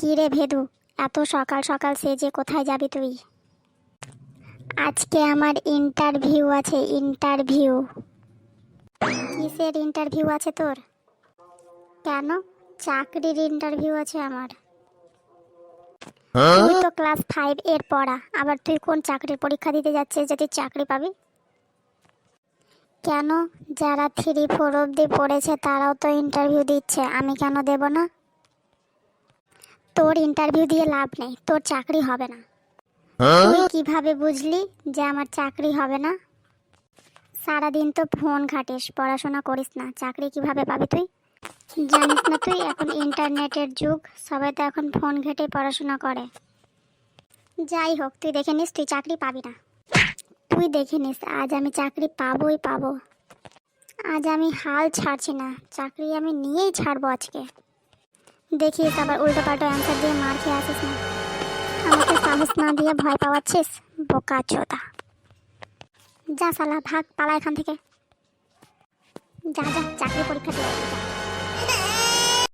কি রে ভেদু? এত সকাল সকাল সেজে কোথায় যাবি তুই? আজকে আমার ইন্টারভিউ আছে ইন্টারভিউ কিসের ইন্টারভিউ আছে তোর? কেন? চাকরির ইন্টারভিউ আছে আমার। তুই তো ক্লাস ফাইভ এর পড়া আবার তুই কোন চাকরির পরীক্ষা দিতে যাচ্ছিস যদি চাকরি পাবি? কেন? যারা থ্রি ফোর অবধি পড়েছে তারাও তো ইন্টারভিউ দিচ্ছে আমি কেন দেব না? তোর ইন্টারভিউ দিয়ে লাভ নেই তোর চাকরি হবে না। তুই কীভাবে বুঝলি যে আমার চাকরি হবে না? সারাদিন তো ফোন ঘাটিস পড়াশোনা করিস না চাকরি কীভাবে পাবি তুই? জানিস না তুই এখন ইন্টারনেটের যুগ সবাই তো এখন ফোন ঘেটে পড়াশোনা করে। যাই হোক তুই দেখে নিস তুই চাকরি পাবি না। তুই দেখে নিস আজ আমি চাকরি পাবোই পাবো। আজ আমি হাল ছাড়ছি না চাকরি আমি নিয়েই ছাড়বো আজকে। দেখিস আবার উল্টো পাল্টো অ্যান্সার দিয়ে মার খেয়ে আসিস না। আমাকে সাহস না দিয়ে ভয় পাওয়াচ্ছিস, বোকা চোদা। যা সালা ভাগ, পালা এখান থেকে। যা যা, চাকরি পরীক্ষা দিয়ে।